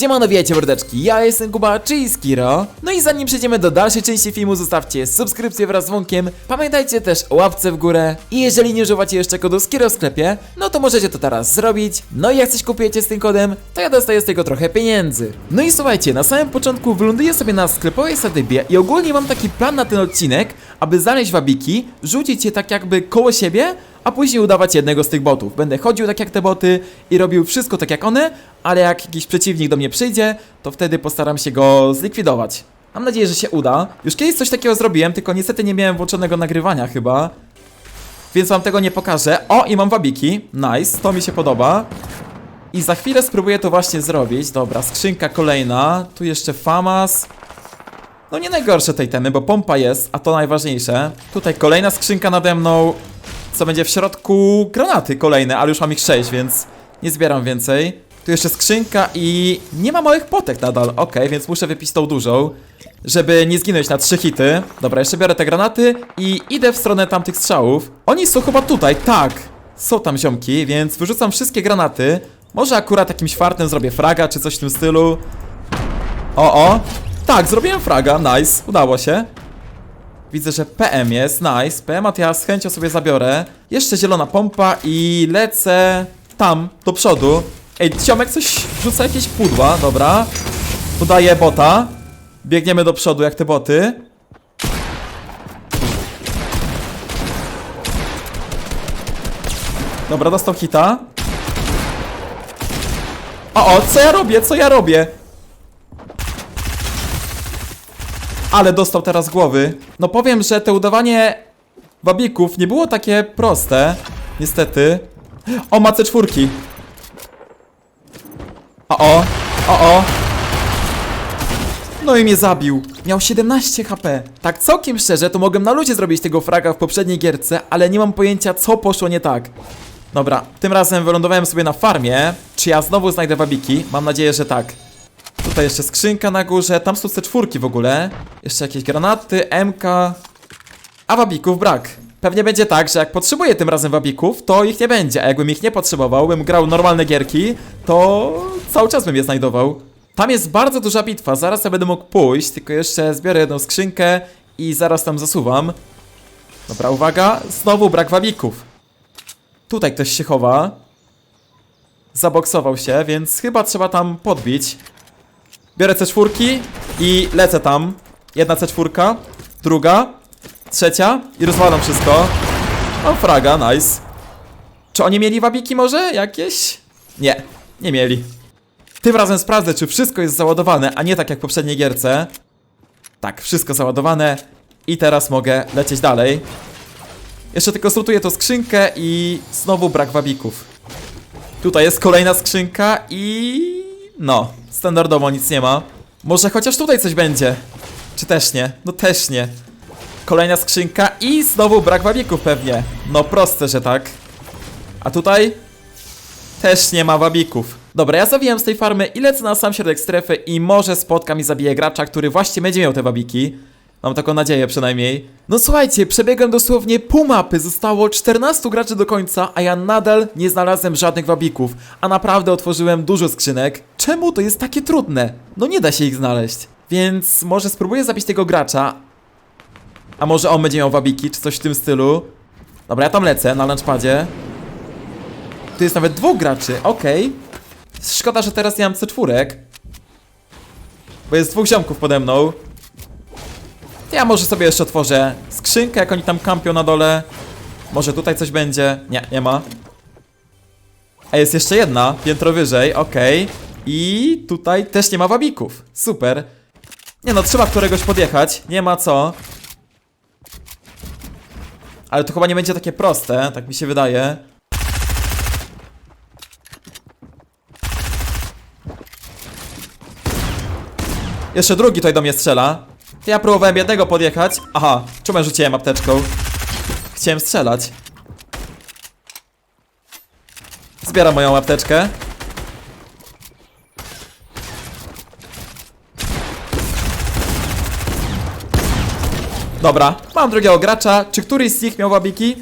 Siemano, wiecie mordeczki, ja jestem Kuba, czyli Skiro. No i zanim przejdziemy do dalszej części filmu, zostawcie subskrypcję wraz z dzwonkiem. Pamiętajcie też o łapce w górę. I jeżeli nie używacie jeszcze kodu Skiro w sklepie, no to możecie to teraz zrobić. No i jak coś kupujecie z tym kodem, to ja dostaję z tego trochę pieniędzy. No i słuchajcie, na samym początku wyląduję sobie na sklepowej sadybie i ogólnie mam taki plan na ten odcinek, aby znaleźć wabiki, rzucić je tak jakby koło siebie, a później udawać jednego z tych botów. Będę chodził tak jak te boty i robił wszystko tak jak one, ale jak jakiś przeciwnik do mnie przyjdzie, to wtedy postaram się go zlikwidować. Mam nadzieję, że się uda. Już kiedyś coś takiego zrobiłem, tylko niestety nie miałem włączonego nagrywania chyba. Więc wam tego nie pokażę. O, i mam wabiki. Nice, to mi się podoba. I za chwilę spróbuję to właśnie zrobić. Dobra, skrzynka kolejna. Tu jeszcze famas. No nie najgorsze tej temy, bo pompa jest, a to najważniejsze. Tutaj kolejna skrzynka nade mną. Co będzie w środku? Granaty kolejne, ale już mam ich 6, więc nie zbieram więcej. Tu jeszcze skrzynka i nie ma małych potek nadal. Okej, więc muszę wypić tą dużą, żeby nie zginąć na trzy hity. Dobra, jeszcze biorę te granaty i idę w stronę tamtych strzałów. Oni są chyba tutaj, tak. Są tam ziomki, więc wyrzucam wszystkie granaty. Może akurat jakimś fartem zrobię fraga, czy coś w tym stylu. O, o. Tak, zrobiłem fraga, nice, udało się. Widzę, że PM jest, nice. PM ja z chęcią sobie zabiorę. Jeszcze zielona pompa i lecę tam, do przodu. Ej, Ciomek coś rzuca jakieś pudła, dobra. Udaje bota. Biegniemy do przodu jak te boty. Dobra, dostał hita. O, o, co ja robię, co ja robię? Ale dostał teraz głowy. No powiem, że to udawanie wabików nie było takie proste. Niestety. O, ma C4. O, o, o, o. No i mnie zabił. Miał 17 HP. Tak całkiem szczerze, to mogłem na ludzie zrobić tego fraga w poprzedniej gierce, ale nie mam pojęcia, co poszło nie tak. Dobra, tym razem wylądowałem sobie na farmie. Czy ja znowu znajdę wabiki? Mam nadzieję, że tak. Tutaj jeszcze skrzynka na górze, tam są te czwórki w ogóle. Jeszcze jakieś granaty, MK. A wabików brak. Pewnie będzie tak, że jak potrzebuję tym razem wabików, to ich nie będzie, a jakbym ich nie potrzebował, bym grał normalne gierki, to cały czas bym je znajdował. Tam jest bardzo duża bitwa, zaraz ja będę mógł pójść, tylko jeszcze zbiorę jedną skrzynkę i zaraz tam zasuwam. Dobra, uwaga, znowu brak wabików. Tutaj ktoś się chowa. Zaboksował się, więc chyba trzeba tam podbić. Biorę C4 i lecę tam. Jedna C4, druga, trzecia i rozwalam wszystko. O, fraga, nice. Czy oni mieli wabiki może jakieś? Nie, nie mieli. Tym razem sprawdzę, czy wszystko jest załadowane, a nie tak jak w poprzedniej gierce. Tak, wszystko załadowane. I teraz mogę lecieć dalej. Jeszcze tylko sortuję tą skrzynkę i znowu brak wabików. Tutaj jest kolejna skrzynka i... No, standardowo nic nie ma. Może chociaż tutaj coś będzie. Czy też nie? No też nie. Kolejna skrzynka i znowu brak wabików pewnie. No proste, że tak. A tutaj? Też nie ma wabików. Dobra, ja zawijam z tej farmy i lecę na sam środek strefy i może spotkam i zabiję gracza, który właśnie będzie miał te wabiki. Mam taką nadzieję przynajmniej. No słuchajcie, przebiegłem dosłownie pół mapy, zostało 14 graczy do końca, a ja nadal nie znalazłem żadnych wabików, a naprawdę otworzyłem dużo skrzynek. Czemu to jest takie trudne? No nie da się ich znaleźć. Więc może spróbuję zabić tego gracza, a może on będzie miał wabiki, czy coś w tym stylu. Dobra, ja tam lecę na launchpadzie. Tu jest nawet dwóch graczy, okej. Szkoda, że teraz nie mam C4. Bo jest dwóch ziomków pode mną. Ja może sobie jeszcze otworzę skrzynkę, jak oni tam kampią na dole. Może tutaj coś będzie. Nie, nie ma. A jest jeszcze jedna, piętro wyżej, okej. I tutaj też nie ma wabików. Super. Nie no, trzeba któregoś podjechać. Nie ma co. Ale to chyba nie będzie takie proste, tak mi się wydaje. Jeszcze drugi tutaj do mnie strzela. Ja próbowałem jednego podjechać. Aha, czemu rzuciłem apteczką? Chciałem strzelać. Zbieram moją apteczkę. Dobra, mam drugiego gracza. Czy któryś z nich miał wabiki?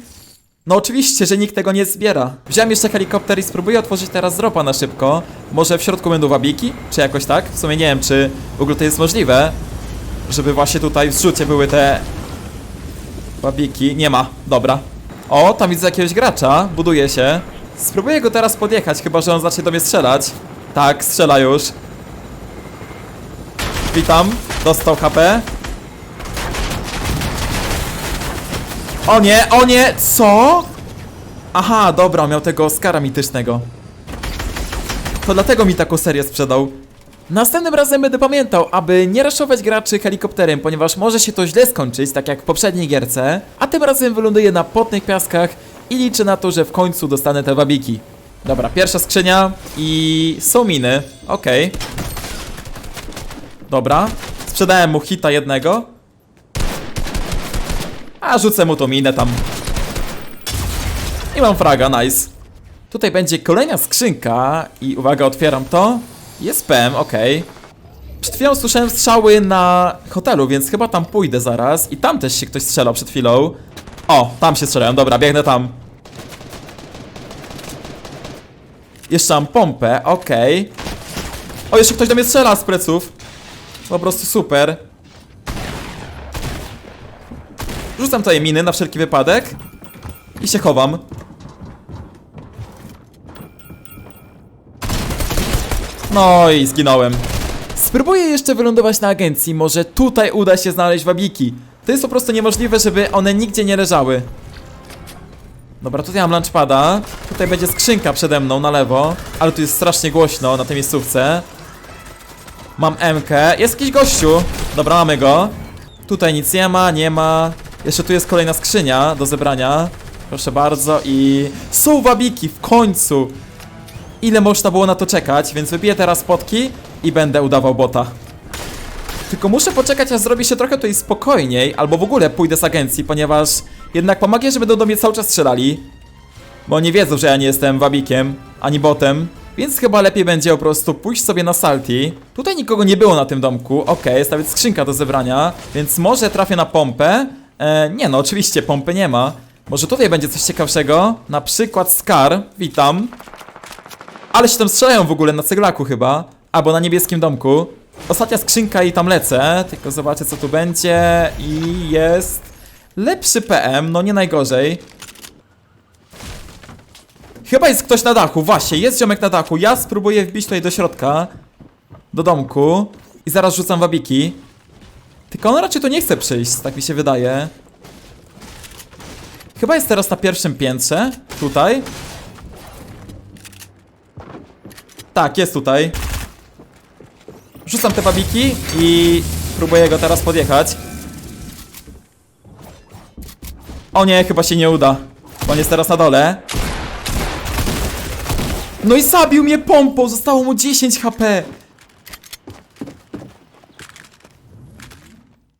No oczywiście, że nikt tego nie zbiera. Wziąłem jeszcze helikopter i spróbuję otworzyć teraz dropa na szybko. Może w środku będą wabiki? Czy jakoś tak? W sumie nie wiem, czy w ogóle to jest możliwe. Żeby właśnie tutaj w zrzucie były te... Wabiki. Nie ma. Dobra. O, tam widzę jakiegoś gracza. Buduje się. Spróbuję go teraz podjechać, chyba że on zacznie do mnie strzelać. Tak, strzela już. Witam. Dostał HP. O nie, o nie, co? Aha, dobra, miał tego Oscara mitycznego. To dlatego mi taką serię sprzedał. Następnym razem będę pamiętał, aby nie raszować graczy helikopterem, ponieważ może się to źle skończyć, tak jak w poprzedniej gierce, a tym razem wyląduję na potnych piaskach i liczę na to, że w końcu dostanę te wabiki. Dobra, pierwsza skrzynia i są miny, okej. Dobra, sprzedałem mu hita jednego. A rzucę mu tą minę tam. I mam fraga, nice. Tutaj będzie kolejna skrzynka i uwaga, otwieram to. Jest PM, okej. Przed chwilą słyszałem strzały na hotelu, więc chyba tam pójdę zaraz. I tam też się ktoś strzelał przed chwilą. O, tam się strzelają, dobra, biegnę tam. Jeszcze mam pompę, okej. O, jeszcze ktoś do mnie strzela z pleców. Po prostu super. Rzucam tutaj miny na wszelki wypadek. I się chowam. No i zginąłem. Spróbuję jeszcze wylądować na agencji, może tutaj uda się znaleźć wabiki. To jest po prostu niemożliwe, żeby one nigdzie nie leżały. Dobra, tutaj mam lunchpada. Tutaj będzie skrzynka przede mną na lewo, ale tu jest strasznie głośno na tej miejscówce. Mam MK. Jest jakiś gościu. Dobra, mamy go. Tutaj nic nie ma, nie ma. Jeszcze tu jest kolejna skrzynia do zebrania. Proszę bardzo i... Są wabiki, w końcu! Ile można było na to czekać, więc wybiję teraz potki i będę udawał bota. Tylko muszę poczekać, aż zrobi się trochę tutaj spokojniej, albo w ogóle pójdę z agencji, ponieważ jednak pomagę, że będą do mnie cały czas strzelali. Bo oni wiedzą, że ja nie jestem wabikiem, ani botem. Więc chyba lepiej będzie po prostu pójść sobie na salti. Tutaj nikogo nie było na tym domku. Okej, jest nawet skrzynka do zebrania. Więc może trafię na pompę. E, nie no, oczywiście pompy nie ma. Może tutaj będzie coś ciekawszego. Na przykład Scar. Witam. Ale się tam strzelają w ogóle na ceglaku chyba. Albo na niebieskim domku. Ostatnia skrzynka i tam lecę. Tylko zobaczę co tu będzie. I jest... Lepszy PM, no nie najgorzej. Chyba jest ktoś na dachu, właśnie, jest ziomek na dachu. Ja spróbuję wbić tutaj do środka. Do domku. I zaraz rzucam wabiki. Tylko on raczej tu nie chce przyjść, tak mi się wydaje. Chyba jest teraz na pierwszym piętrze. Tutaj. Tak, jest tutaj. Rzucam te wabiki i próbuję go teraz podjechać. O nie, chyba się nie uda. On jest teraz na dole. No i zabił mnie pompą, zostało mu 10 HP.